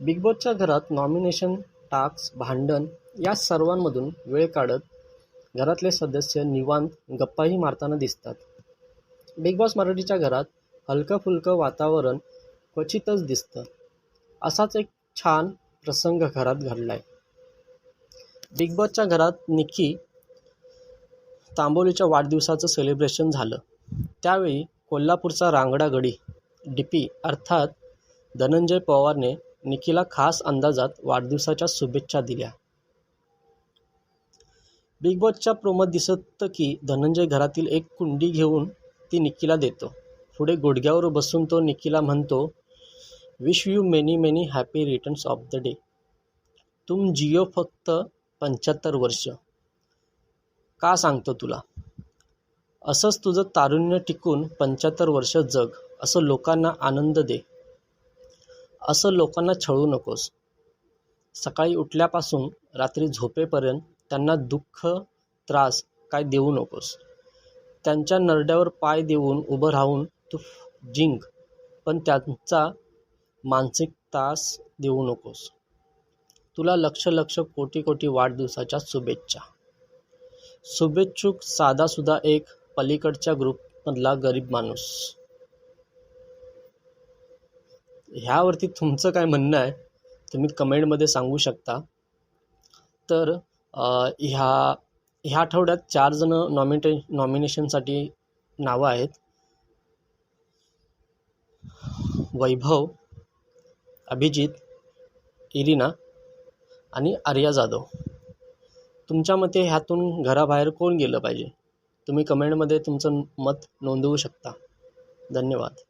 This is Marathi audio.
बिग बॉसच्या घरात नॉमिनेशन टास्क भांडण या सर्वांमधून वेळ काढत घरातले सदस्य निवांत गप्पाही मारताना दिसतात. बिग बॉस मराठीच्या घरात हलकं फुलकं वातावरण क्वचितच दिसतं. असाच एक छान प्रसंग घरात घडला आहे बिग बॉसच्या घरात निक्की तांबोलीच्या वाढदिवसाचं सेलिब्रेशन झालं. त्यावेळी कोल्हापूरचा रांगडा गडी डी पी अर्थात धनंजय पवारने निकीला खास अंदाजात वाढदिवसाच्या शुभेच्छा दिल्या. बिग बॉसच्या प्रोमात दिसतं की धनंजय घरातील एक कुंडी घेऊन ती निकीला देतो. पुढे गुडघ्यावर बसून तो निकीला म्हणतो wish you many many happy returns of the day तुम जिओ फक्त पंच्याहत्तर वर्ष. का सांगतो तुला? असंच तुझं तारुण्य टिकून पंच्याहत्तर वर्ष जग असं लोकांना आनंद दे. असं लोकांना छळू नकोस. सकाळी उठल्यापासून रात्री झोपेपर्यंत त्यांना दुःख त्रास काय देऊ नकोस. त्यांच्या नरड्यावर पाय देऊन उभं राहून तू जिंक पण त्यांचा मानसिक त्रास देऊ नकोस. तुला लक्ष लक्ष कोटी कोटी वाढदिवसाच्या शुभेच्छा. शुभेच्छुक साधासुद्धा एक पलीकडच्या ग्रुपमधला गरीब माणूस. ह्यावरती तुमचं काय म्हणणं आहे तुम्ही कमेंटमध्ये सांगू शकता. तर ह्या ह्या आठवड्यात चार जण नॉमिटे नॉमिनेशनसाठी नावं आहेत. वैभव अभिजित इरिना आणि आर्या जाधव. तुमच्या मते ह्यातून घराबाहेर कोण गेलं पाहिजे? तुम्ही कमेंटमध्ये तुमचं मत नोंदवू शकता. धन्यवाद.